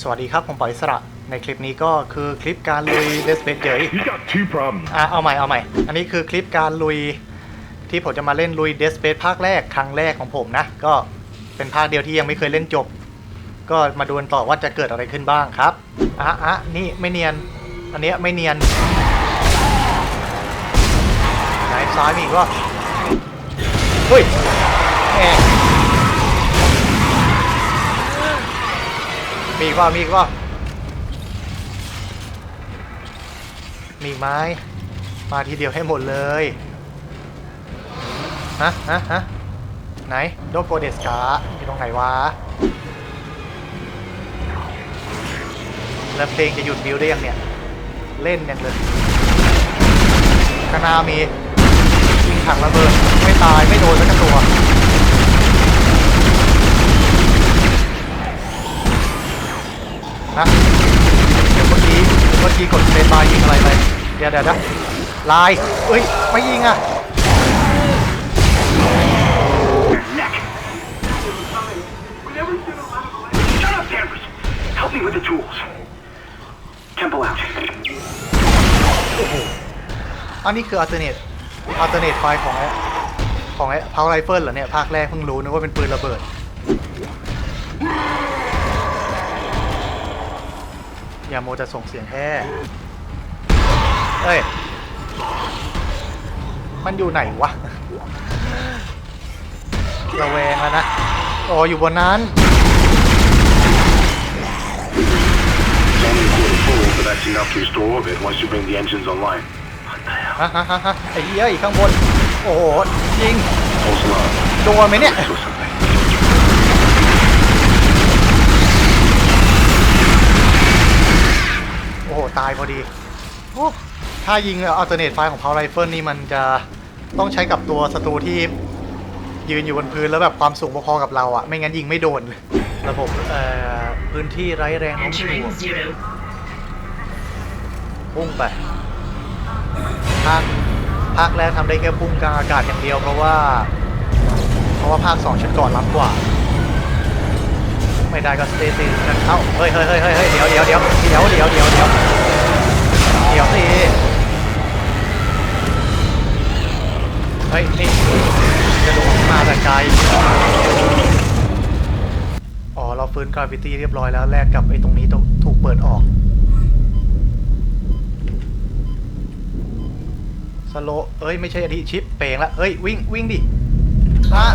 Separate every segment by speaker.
Speaker 1: สวัสดีครับ ผมปอยอิสระ ในคลิปนี้ก็คือคลิปการลุยเดสเ e เ y
Speaker 2: You got two problems.
Speaker 1: อะเอาใหม่เอาใหม่ อันนี้คือคลิปการลุยที่ผมจะมาเล่นลุยเดสเ e ภาคแรกครั้งแรกของผมนะ ก็เป็นภาคเดียวที่ยังไม่เคยเล่นจบ ก็มาดูกันต่อว่าจะเกิดอะไรขึ้นบ้างครับอะอะนี่ไม่เนียน อันเนี้ยไม่เนียนไหนซ้ายมีอีกว่าเฮ้ยแหม มีอีกว่ามีอีกว่ามีอีกไหมมาทีเดียวให้หมดเลยฮะฮะฮะไหนโดโกเดสกาอยู่ตรงไหนวะแล้วเพลงจะหยุดบิวได้ยังเนี่ย เล่นยังเลยข้างหน้ามียิงถังระเบิดไม่ตายไม่โดนสักตัว นะเดี๋ยวเมื่อกี้เมื่อกี้กดเซนบายยิงอะไรไปเดี๋ยวเดี๋ยวเดี๋ยวลายเอ้ยไม่ยิงอะอันนี้คืออัลเทอร์เนทอัลเทอร์เนทไฟของไอ้ของไอ้พาวไรเฟิลเหรอเนี่ยภาคแรกเพิ่งรู้นึกว่าเป็นปืนระเบิด อย่าโมจะส่งเสียงแค่เอ้ย มันอยู่ไหนวะ ระแวงแล้วนะอ๋ออยู่บนนั้น
Speaker 2: It's only a quarter full, but that's enough to restore orbit once you bring the engines online. What the hell?
Speaker 1: ฮะฮะฮะฮะไอ้เหี้ยอีกข้างบน โอ้โหยิง
Speaker 2: Pulse low.
Speaker 1: โดนไหมเนี่ย
Speaker 2: Do something.
Speaker 1: โอ้โห ตายพอดีโอ้ถ้ายิงอัลเทอร์เนทไฟของพาวไรเฟิลนี่มันจะต้องใช้กับตัวศัตรูที่ยืนอยู่บนพื้นแล้วแบบความสูงพอๆกับเราอะไม่งั้นยิงไม่โดนเลยระบบเอ่อพื้นที่ไร้แรงโน้มถ่ว
Speaker 3: Entering
Speaker 1: ง
Speaker 3: zero.
Speaker 1: พุ่งไปภาคภาคแรกทำได้แค่พุ่งกลางอากาศอย่างเดียวเพราะว่า เพราะว่าภาคสองชุดก่อนล้ำกว่า ไม่ได้ก็สเตติกันเอ้าเฮ้ยเฮ้ยเฮ้ยเฮ้ยเฮ้ยเดี๋ยวเดี๋ยวเดี๋ยวเดี๋ยวเดี๋ยว นกราฟิตี้เรียบร้อยแล้วแลกกับไอ้ตรงนี้ถูกเปิดออกสโลว์เอ้ย ไม่ใช่อดีชิปเป่งละเอ้ย วิ่ง วิ่งดิอะ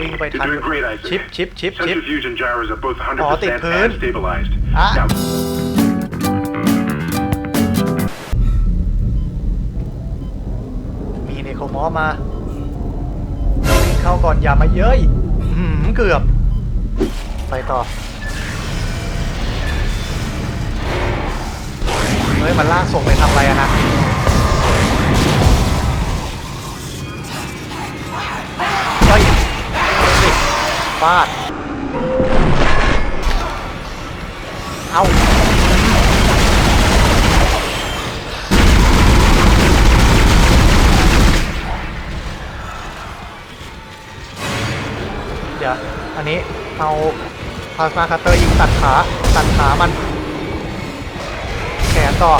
Speaker 1: วิ่งไป
Speaker 2: You're
Speaker 1: ทัน
Speaker 2: doing great, Isaac.
Speaker 1: ชิป ชิป ชิป ชิป
Speaker 2: Centrifuge and gyros are both 100%
Speaker 1: Oh, they could.
Speaker 2: and stabilized.
Speaker 1: Ah.
Speaker 2: Now,
Speaker 1: มีเนโครมอสมาวิ่ง เข้าก่อนอย่ามาเย้ยอื้อหือเกือบ ไปต่อ เฮ้ย มันลากส่งไปทำอะไรอะนะ เฮ้ยฟาด เอา อันนี้เอาพาสมาคัตเตอร์ยิงตัดขาตัดขามัน แขนต่อ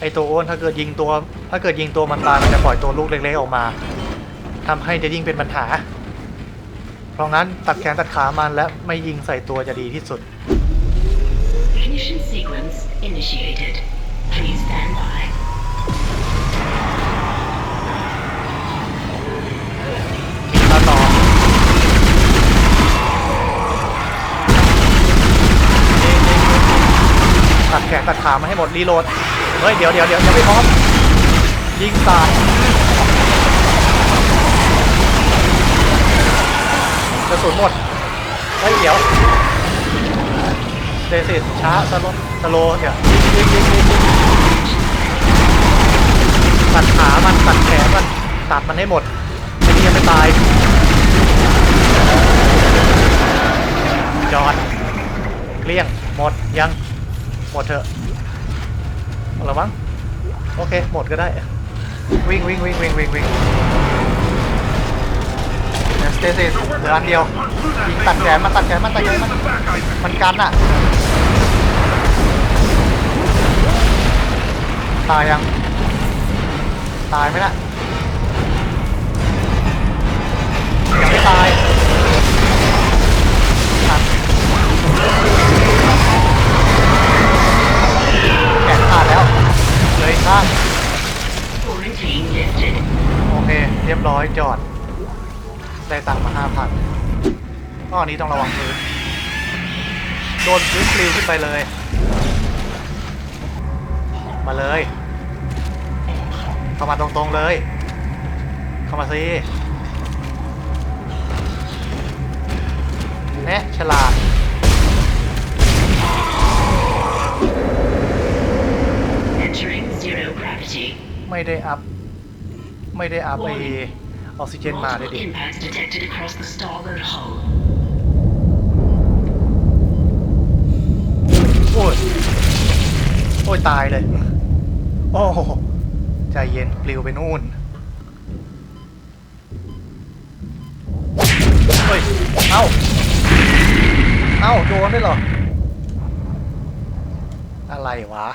Speaker 1: ไอตัวโอ้นถ้าเกิดยิงตัว ถ้าเกิดยิงตัวมันตายมันจะปล่อยตัวลูกเล็กๆออกมาทำให้จะยิ่งเป็นปัญหา เพราะงั้นตัดแขนตัดขามันและไม่ยิงใส่ตัวจะดีที่สุด
Speaker 3: Ignition sequence initiated. Please stand by.
Speaker 1: ตัดขามาให้หมดรีโหลด เฮ้ย เดี๋ยวเดี๋ยวเดี๋ยวยังไม่พร้อม ยิงสาดกระสุนหมด เฮ้ย เดี๋ยวเดซิสช้าสโลสโลเนี่ยยิงยิงยิงยิงตัดขามันตัดแขนมันตัดมันให้หมดไอ้นี่ยังไม่ตายจอดเกลี้ยงหมดยัง หมดเถอะหมดแล้วมั้งโอเค หมดก็ได้ วิ่งวิ่งวิ่งวิ่งวิ่งวิ่งสเตเซสเหลืออันเดียวยิงตัดแขนมาตัดแขนมาตัดแขนมันมันกันอะตายยัง ตายไหมล่ะ โอเคเรียบร้อยจอด ได้ตังค์มาห้าพันก็อันนี้ต้องระวังพื้น โดนพื้นปลิวขึ้นไปเลย มาเลย เข้ามาตรงๆเลย เข้ามาสิแนะฉลาด
Speaker 3: Entering zero gravity.
Speaker 1: ไม่ได้อัพ ไม่ได้อัพไอออกซิเจนมาด้วย
Speaker 3: Multiple
Speaker 1: ดิ
Speaker 3: impacts detected across the starboard hull.
Speaker 1: โอ้ย โอ้ย ตายเลย โอ้โหใจเย็นปลิวไปนู่น เฮ้ย เอ้า เอ้า โดนด้วยเหรอ อะไรวะ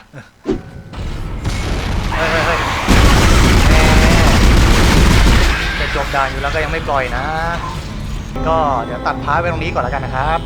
Speaker 1: จบด่านอยู่แล้วก็ยังไม่ปล่อยนะ ก็เดี๋ยวตัดพาร์ทไวตรงนี้ก่อนแล้วกันนะครับ